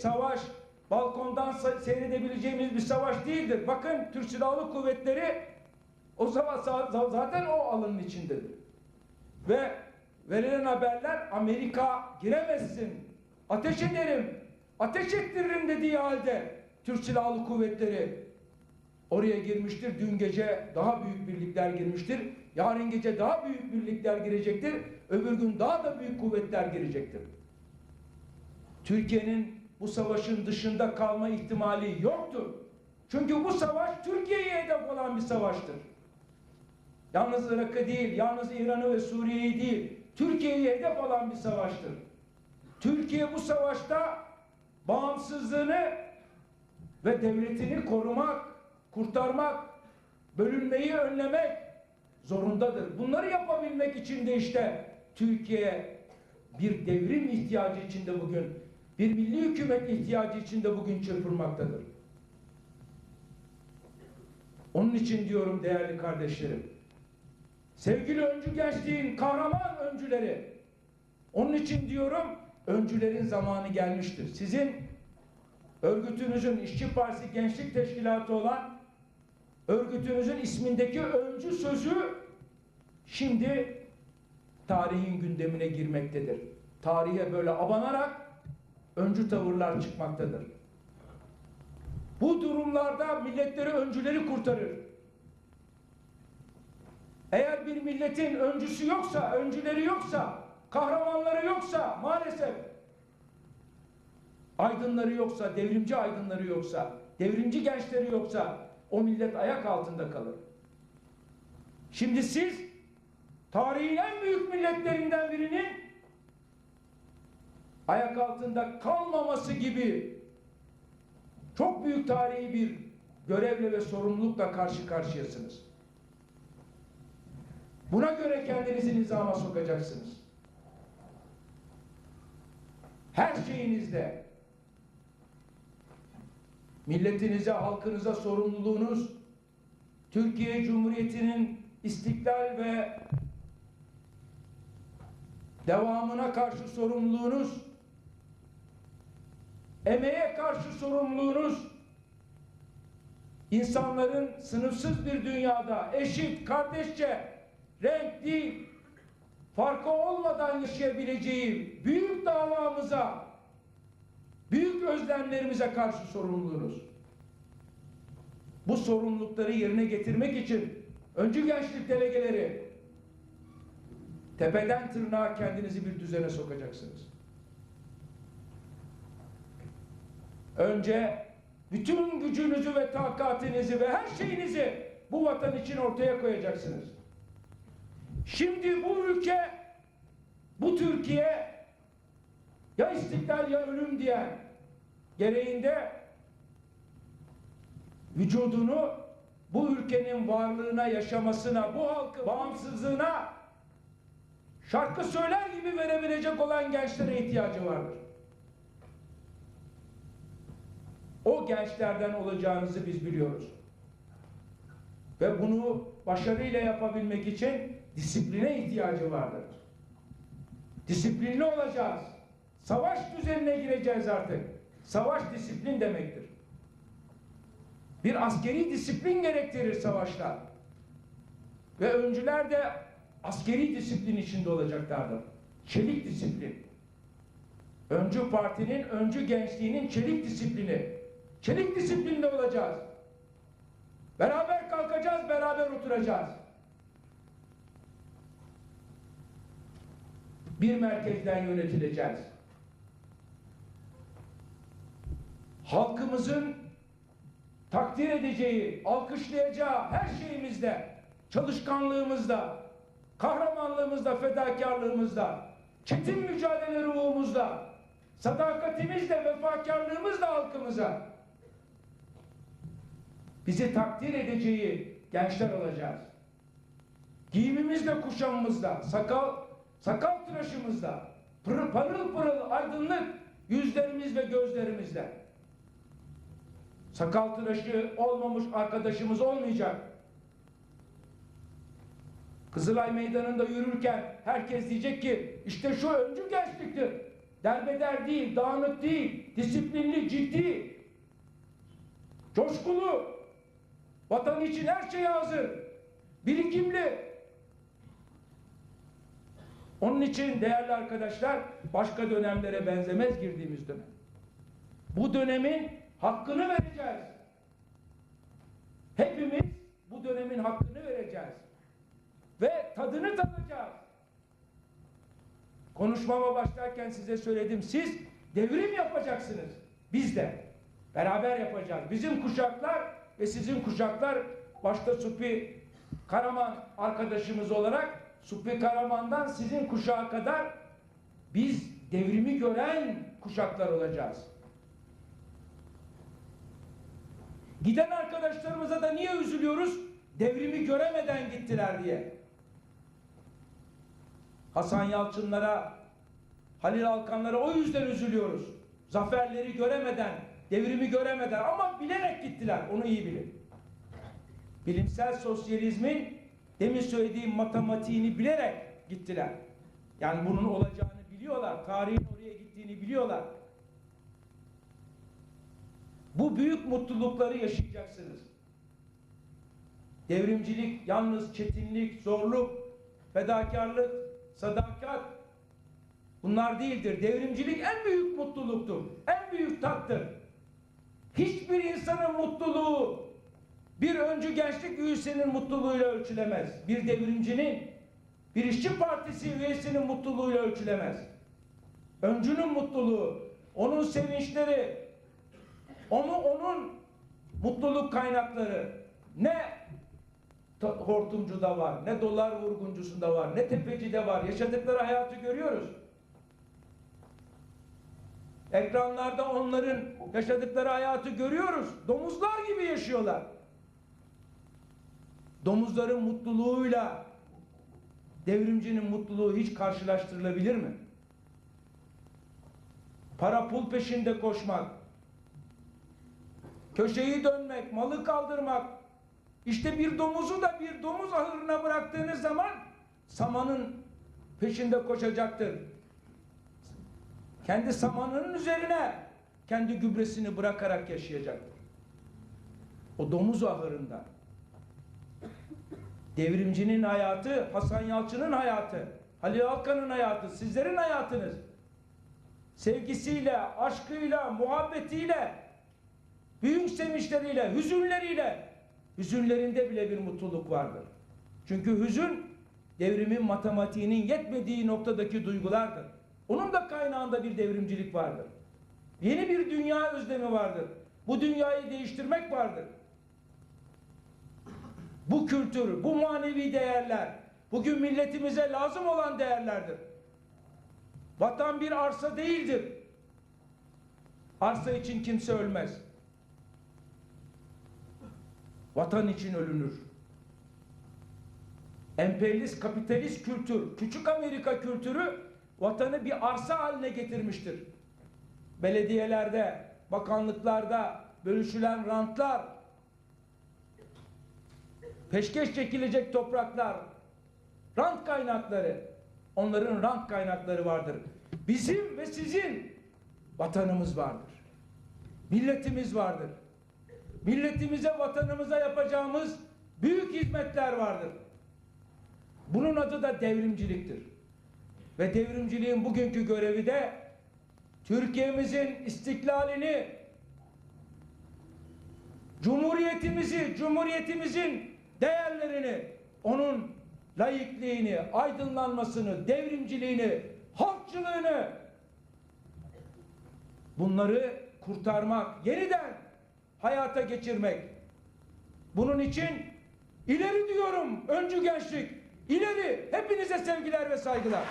savaş balkondan se- seyredebileceğimiz bir savaş değildir. Bakın Türk Silahlı Kuvvetleri o zaman za- za- zaten o alanın içindedir. Ve verilen haberler Amerika giremezsin, ateş ederim, ateş ettiririm dediği halde Türk Silahlı Kuvvetleri oraya girmiştir. Dün gece daha büyük birlikler girmiştir. Yarın gece daha büyük birlikler girecektir. Öbür gün daha da büyük kuvvetler girecektir. Türkiye'nin bu savaşın dışında kalma ihtimali yoktur. Çünkü bu savaş Türkiye'ye hedef olan bir savaştır. Yalnız Irak'ı değil, yalnız İran'ı ve Suriye'yi değil, Türkiye'yi hedef alan bir savaştır. Türkiye bu savaşta bağımsızlığını ve devletini korumak, kurtarmak, bölünmeyi önlemek zorundadır. Bunları yapabilmek için de işte Türkiye bir devrim ihtiyacı içinde bugün, bir milli hükümet ihtiyacı içinde bugün çırpınmaktadır. Onun için diyorum değerli kardeşlerim, sevgili öncü gençliğin kahraman öncüleri, onun için diyorum öncülerin zamanı gelmiştir. Sizin örgütünüzün İşçi Partisi Gençlik Teşkilatı olan örgütünüzün ismindeki öncü sözü şimdi tarihin gündemine girmektedir. Tarihe böyle abanarak öncü tavırlar çıkmaktadır. Bu durumlarda milletleri öncüleri kurtarır. Eğer bir milletin öncüsü yoksa, öncüleri yoksa, kahramanları yoksa maalesef aydınları yoksa, devrimci aydınları yoksa, devrimci gençleri yoksa o millet ayak altında kalır. Şimdi siz tarihin en büyük milletlerinden birinin ayak altında kalmaması gibi çok büyük tarihi bir görevle ve sorumlulukla karşı karşıyasınız. Buna göre kendinizi nizama sokacaksınız. Her şeyinizde milletinize, halkınıza sorumluluğunuz Türkiye Cumhuriyeti'nin istiklal ve devamına karşı sorumluluğunuz emeğe karşı sorumluluğunuz insanların sınıfsız bir dünyada eşit, kardeşçe, renk değil, farkı olmadan yaşayabileceği büyük davamıza, büyük özlemlerimize karşı sorumluluğunuz. Bu sorumlulukları yerine getirmek için öncü gençlik delegeleri tepeden tırnağa kendinizi bir düzene sokacaksınız. Önce bütün gücünüzü ve takatinizi ve her şeyinizi bu vatan için ortaya koyacaksınız. Şimdi bu ülke, bu Türkiye ya istiklal ya ölüm diyen gereğinde vücudunu bu ülkenin varlığına, yaşamasına, bu halkın bağımsızlığına şarkı söyler gibi verebilecek olan gençlere ihtiyacı vardır. O gençlerden olacağınızı biz biliyoruz. Ve bunu başarıyla yapabilmek için disipline ihtiyacı vardır. Disiplinli olacağız. Savaş düzenine gireceğiz artık. Savaş disiplin demektir. Bir askeri disiplin gerektirir savaşlar. Ve öncüler de askeri disiplin içinde olacaklardır. Çelik disiplin. Öncü partinin, öncü gençliğinin çelik disiplini. Çelik disiplinli olacağız. Beraber kalkacağız, beraber oturacağız. Bir merkezden yönetileceğiz. Halkımızın takdir edeceği, alkışlayacağı her şeyimizde, çalışkanlığımızda, kahramanlığımızda, fedakarlığımızda, çetin mücadele ruhumuzda, sadakatimizle, vefakarlığımızla halkımıza bizi takdir edeceği gençler olacağız. Giyimimizle, kuşamımızda, sakal, sakal tıraşımızda, pırıl parıl pırıl aydınlık yüzlerimiz ve gözlerimizde. Sakal tıraşı olmamış arkadaşımız olmayacak. Kızılay Meydanı'nda yürürken herkes diyecek ki işte şu öncü gençliktir. derbeder değil, dağınık değil, disiplinli, ciddi, coşkulu, vatan için her şeye hazır, birikimli. Onun için değerli arkadaşlar başka dönemlere benzemez girdiğimiz dönem. Bu dönemin hakkını vereceğiz. Hepimiz bu dönemin hakkını vereceğiz. Ve tadını tadacağız. Konuşmama başlarken size söyledim. Siz devrim yapacaksınız. Biz de. Beraber yapacağız. Bizim kuşaklar ve sizin kuşaklar başta Supi Karaman arkadaşımız olarak Supi Karaman'dan sizin kuşağa kadar biz devrimi gören kuşaklar olacağız. Giden arkadaşlarımıza da niye üzülüyoruz? Devrimi göremeden gittiler diye. Hasan Yalçınlara, Halil Alkanlara o yüzden üzülüyoruz. Zaferleri göremeden, devrimi göremeden ama bilerek gittiler. Onu iyi bilin. Bilimsel sosyalizmin demin söylediğim matematiğini bilerek gittiler. Yani bunun olacağını biliyorlar. Tarihin oraya gittiğini biliyorlar. Bu büyük mutlulukları yaşayacaksınız. Devrimcilik yalnız çetinlik, zorluk, fedakarlık, sadakat bunlar değildir. Devrimcilik en büyük mutluluktur. En büyük tattır. Hiçbir insanın mutluluğu bir öncü gençlik üyesinin mutluluğuyla ölçülemez. Bir devrimcinin, bir işçi partisi üyesinin mutluluğuyla ölçülemez. Öncünün mutluluğu, onun sevinçleri, onu onun mutluluk kaynakları ne hortumcuda var, ne dolar vurguncusunda var, ne tepecide var. Yaşadıkları hayatı görüyoruz. Ekranlarda onların yaşadıkları hayatı görüyoruz. Domuzlar gibi yaşıyorlar. Domuzların mutluluğuyla devrimcinin mutluluğu hiç karşılaştırılabilir mi? Para pul peşinde koşmak, köşeyi dönmek, malı kaldırmak. İşte bir domuzu da bir domuz ahırına bıraktığınız zaman samanın peşinde koşacaktır. Kendi samanının üzerine kendi gübresini bırakarak yaşayacaktır. O domuz ahırında. Devrimcinin hayatı, Hasan Yalçın'ın hayatı, Halil Alkan'ın hayatı, sizlerin hayatınız. Sevgisiyle, aşkıyla, muhabbetiyle, büyük sevinçleriyle, hüzünleriyle, hüzünlerinde bile bir mutluluk vardır. Çünkü hüzün devrimin matematiğinin yetmediği noktadaki duygulardır. Onun da kaynağında bir devrimcilik vardır. Yeni bir dünya özlemi vardır. Bu dünyayı değiştirmek vardır. Bu kültür, bu manevi değerler bugün milletimize lazım olan değerlerdir. Vatan bir arsa değildir. Arsa için kimse ölmez. Vatan için ölünür. Emperyalist kapitalist kültür, küçük Amerika kültürü vatanı bir arsa haline getirmiştir. Belediyelerde, bakanlıklarda bölüşülen rantlar, peşkeş çekilecek topraklar, rant kaynakları, onların rant kaynakları vardır. Bizim ve sizin vatanımız vardır. Milletimiz vardır. Milletimize, vatanımıza yapacağımız büyük hizmetler vardır. Bunun adı da devrimciliktir. Ve devrimciliğin bugünkü görevi de Türkiye'mizin istiklalini, Cumhuriyetimizi, Cumhuriyetimizin değerlerini, onun laikliğini, aydınlanmasını, devrimciliğini, halkçılığını bunları kurtarmak, yeniden hayata geçirmek. Bunun için ileri diyorum öncü gençlik, ileri hepinize sevgiler ve saygılar.